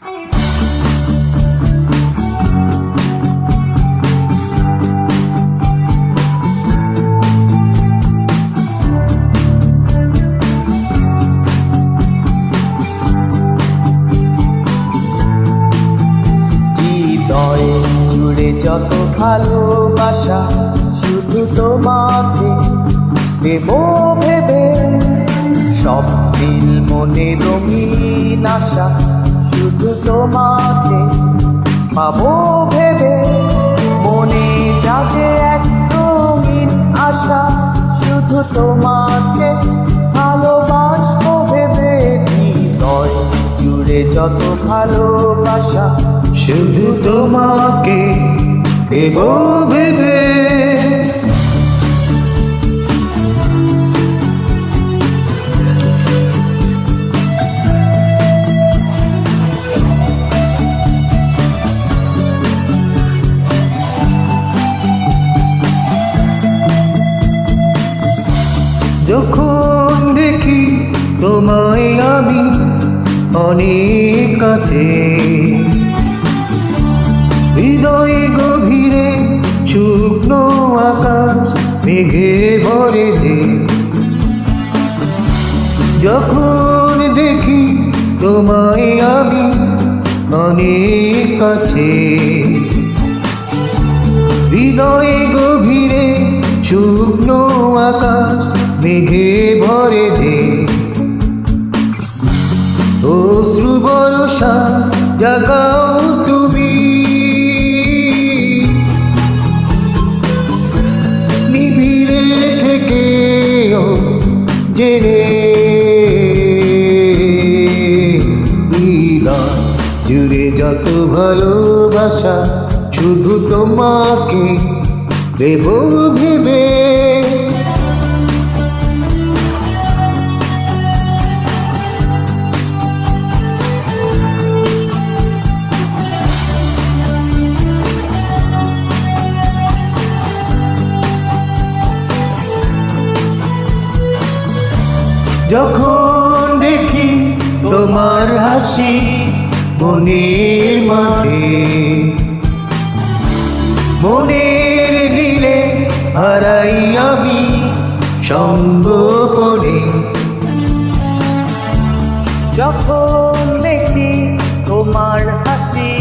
হৃদয় জুড়ে যত ভালোবাসা শুধু তোমাকে দেব ভেবে সব দিল মনে রঙিন আশা। শুধু তোমাকে পাবো ভেবে, মনে জাগে এক রঙিন আশা। শুধু তোমাকে ভালোবাসবো ভেবে, হৃদয় জুড়ে যত ভালোবাসা, শুধু তোমাকে দেব ভেবে। যখন দেখি তোমায় আমি অনেক কাছে, হৃদয়ে গভীরে শুকনো আকাশ মেঘে ভরে যে। যখন দেখি তোমায় আমি অনেক কাছে, হৃদয়ে গভীরে শুকনো আকাশ মেঘে ভরে যে অশ্রু ভরসা জাগাও তুমি। নিবিড়ে থেকে জেনে জুড়ে যত ভালোবাসা, শুধু তোমাকে দেব ভেবে। যখন দেখি তোমার হাসি মনের মাঝে, মনের দিলে হারাই আমি সঙ্গ করে। যখন দেখি তোমার হাসি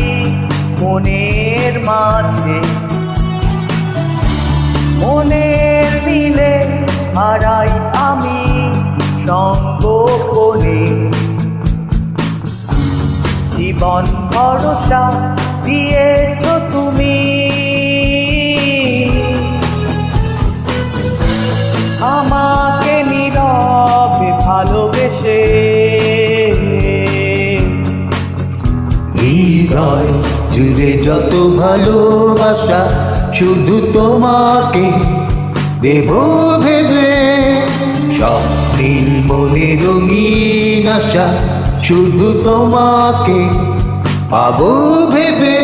মনের মাঝে, মনের মিলে হারাই আমি সঙ্গ করে জীবন ভরসা দিয়েছ তুমি। আমাকে নীরবে ভালোবেসে। হৃদয় জুড়ে যত ভালোবাসা, শুধু তোমাকে দেব ভেবে। সব দিন মনে রঙিন আশা শুধু তোমাকে পাবো ভেবে।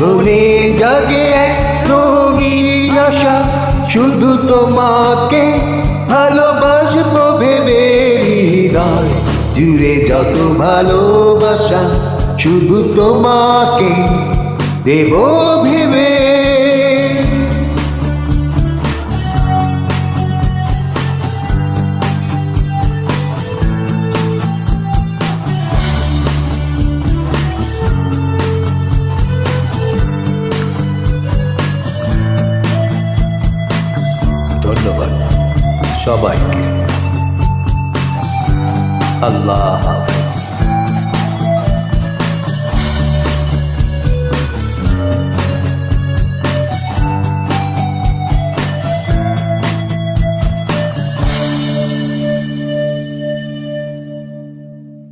মনে জাগে এক রঙিন আশা শুধু তোমাকে ভালোবাসবো ভেবে। হৃদয় জুড়ে যত ভালোবাসা শুধু তোমাকে দেব ভেবে। সবাইকে। আল্লাহ হাফেজ।